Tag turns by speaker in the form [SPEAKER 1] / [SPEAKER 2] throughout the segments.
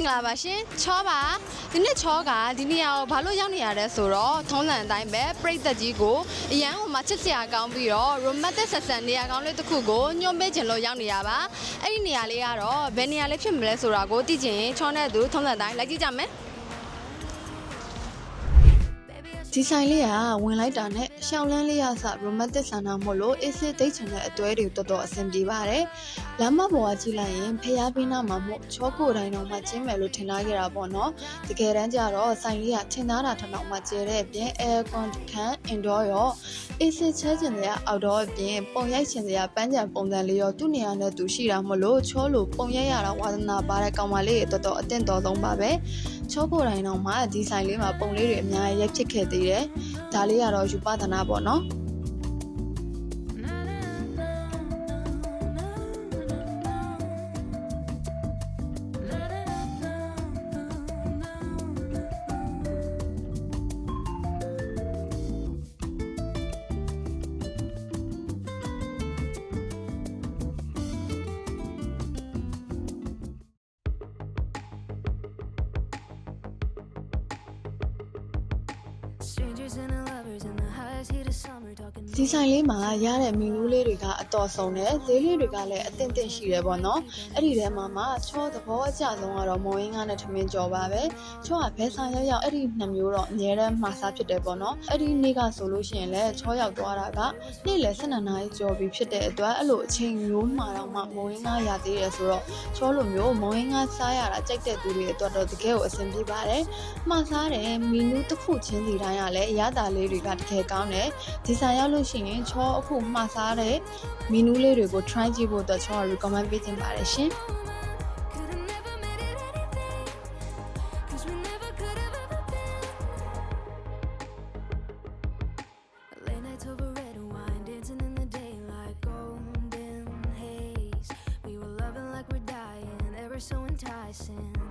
[SPEAKER 1] င်္ဂလာပါရှင်ချောပါဒီနေ့ချောကဒီနေရာကိုဘာလို့ရောက်နေရလဲဆိုတော့ထုံးစံအတိုင်းပဲပြိသက်ကြီးကိုအရန်ဟိုမှာချစ်စရာကောင်းပြီးတော့ romantic ဆက်ဆံနေရာကောင်းလေးတစ်ခုကိုညွှန်ပေးခြင်းလို့ရောက်နေရပါအဲ့ဒီနေရာလေးကတော့ဘယ်နေရာလေးဖြစ်မလဲဆိုတာကိုသိချင်ရင်ချောနဲ့သူထုံးစံအတိုင်းလိုက်ကြည့်ကြမယ် ဒီဆိုင်လေးကဝင်လိုက်တာနဲ့ရှောင်းလန်းလေးရစ romantic ဆန္ဒမို့လို့ acid ဒိတ်ချင်တဲ့အသွဲတွေတော်တော်အဆင်ပြေပါတယ်။လမ်းမပေါ်ကကြည့်လိုက်ရင်ဖျားပင်းနာမှာမို့ချောကိုတိုင်းတော့မှကျင်းမယ်လို့ထင်ထားခဲ့တာပေါ့နော်။တကယ်တမ်းကျတော့ဆိုင်လေးကထင်သားတာထက်တော့မှကျဲတဲ့အပြင် air con ခန်း indoor ရော acid ချဲချင်တဲ့ outdoor အပြင်ပုံရိုက်ချင်တဲ့ပန်းချံပုံစံလေးရောသူ့နေရာနဲ့သူရှိတာမို့လို့ချောလို့ပုံရိုက်ရတာဝါသနာပါတဲ့ကောင်မလေးတွေတော်တော်အသင့်တော်ဆုံးပါပဲ။ ချောကိုတိုင်းတော့မှဒီဆိုင်လေးမှာပုံလေးတွေအများကြီးရိုက်ဖြစ်ခဲ့သေးတယ်။ဒါလေးကတော့ယူပဒနာပေါ့နော်။
[SPEAKER 2] Strangers in a
[SPEAKER 1] ဒီဆိုင်လေးမှာရတဲ့မီနူးလေးတွေကအတော်ဆုံးတယ်ဈေးလေးတွေကလည်းအသင့်တင့်ရှိတယ်ပေါ့နော်အဲ့ဒီထဲမှာမှချောသဘောအကျဆုံးကတော့မော်ရင်းကားနဲ့ထမင်းကြော်ပါပဲချောကဘဲဆိုင်ရောက်ရောက်အဲ့ဒီနှစ်မျိုးတော့အများတန်းမှာစားဖြစ်တယ်ပေါ့နော်အဲ့ဒီနေ့ကဆိုလို့ရှိရင်လည်းချောရောက်သွားတာကနေ့လယ်12နာရီကျော်ပြီဖြစ်တဲ့အတွက်အဲ့လိုအချိန်မျိုးမှာတော့မှမော်ရင်းကားရသေးတယ်ဆိုတော့ချောလိုမျိုးမော်ရင်းကားစားရတာကြိုက်တဲ့သူတွေအတွက်တော့တကယ်ကိုအဆင်ပြေပါတယ်မှားစားတယ်မီနူးတစ်ခုချင်းစီတိုင်းကလည်းအရသာလေးတွေကတကယ်ကောင်းတယ်ဒီဆိုင်ရောက်လို့ရှိရင်ချောအခုမှားစားတဲ့မီနူးလေးတွေကို try ကြည့်ဖို့အတွက်ချောက recommend ပေးချင်ပါတယ်ရှင်
[SPEAKER 2] Could have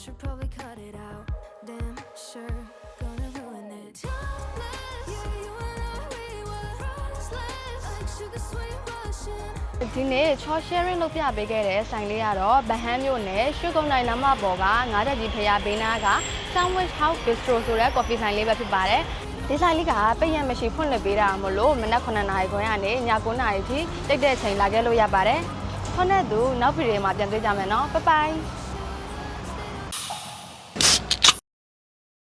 [SPEAKER 2] should probably cut it out Damn sure Gonna ruin it Timeless Yeah, you and I, we were priceless Like sugar sweet Russian
[SPEAKER 1] ဒီနေ့ချော sharing လုပ်ပြပေးခဲ့တဲ့ဆိုင်လေးကတော့ဗဟန်းမြို့နယ်ရွှေကုန်းနိုင်လမ်းမပေါ်ကငါးတက်ကြီးဖျားဘေးနားက Sandwich House Bistro ဆိုတဲ့ coffee ဆိုင်လေးပဲဖြစ်ပါတယ်။ဒီဆိုင်လေးကပိတ်ရမရှိဖွင့်လှစ်ပေးတာမလို့မနက်9နာရီခွဲကနေည9နာရီထိတိတ်တဲ့ချိန်လာခဲ့လို့ရပါတယ်။ခေါင်းနဲ့သူနောက်ဗီဒီယိုမှာပြန်တွေ့ကြမယ်နော်။ဘိုင်ဘိုင်